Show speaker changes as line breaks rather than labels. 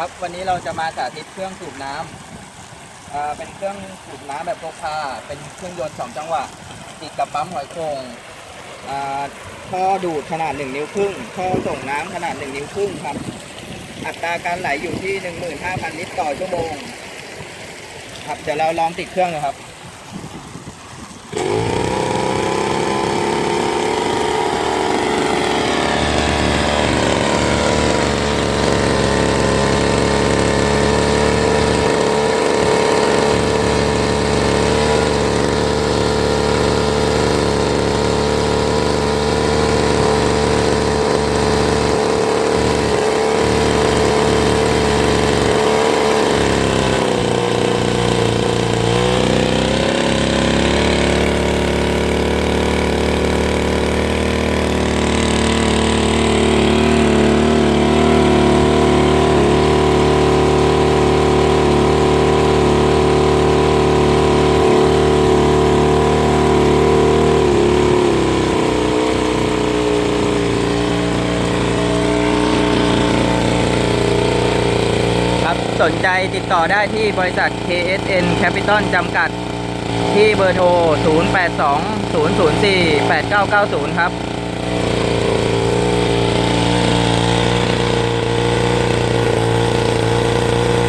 ครับวันนี้เราจะมาสาธิตเครื่องสูบน้ำอ่าเป็นเครื่องสูบน้ำแบบพกพาเป็นเครื่องยนต์สองจังหวะติดกับปั๊มหอยโขงอ่าท่อดูดขนาด 1 นิ้วครึ่งท่อส่งน้ำขนาด 1 นิ้วครึ่งครับ อัตราการไหลอยู่ที่ 15,000 ลิตรต่อชั่วโมง ครับเดี๋ยวเราลองติดเครื่องเลยครับ สนใจติดต่อได้ที่บริษัท KSN Capital จำกัด ที่เบอร์โทร 082 004 8990 ครับ